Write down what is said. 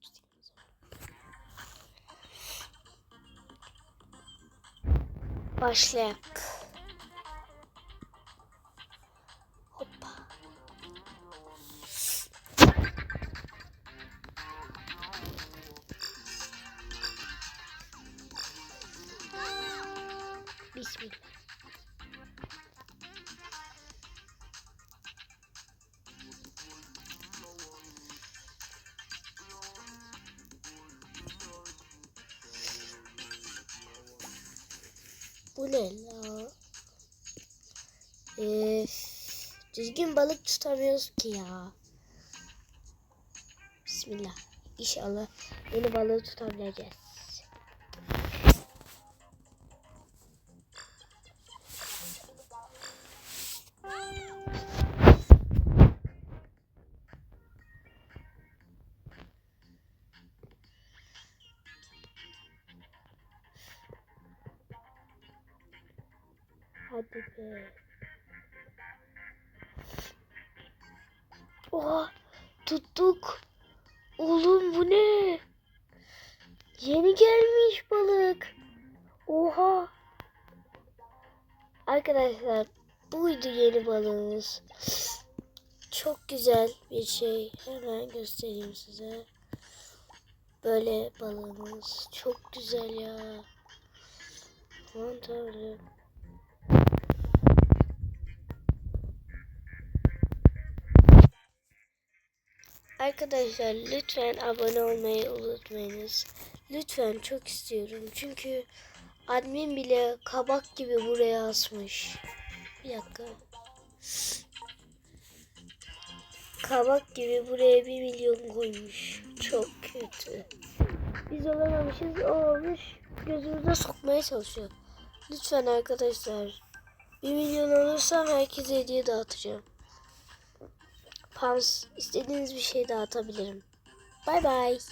Tutayım o zaman. Başlayak. Bu ne la? Ee, düzgün balık tutamıyoruz ki ya. Bismillah. İnşallah yeni balığı tutabileceğiz. Hadi be. Oha tuttuk. Oğlum bu ne? Yeni gelmiş balık. Oha. Arkadaşlar buydu yeni balığımız. Çok güzel bir şey. Hemen göstereyim size. Böyle balığımız. Çok güzel ya. Aman tanrım. Arkadaşlar lütfen abone olmayı unutmayınız. Lütfen çok istiyorum. Çünkü admin bile kabak gibi buraya asmış. Bir dakika. Kabak gibi buraya bir milyon koymuş. Çok kötü. Biz olamamışız. O olmuş. Gözümüze sokmaya çalışıyor. Lütfen arkadaşlar. Bir milyon olursam herkese hediye dağıtacağım. Pans istediğiniz bir şey dağıtabilirim. Bay bay.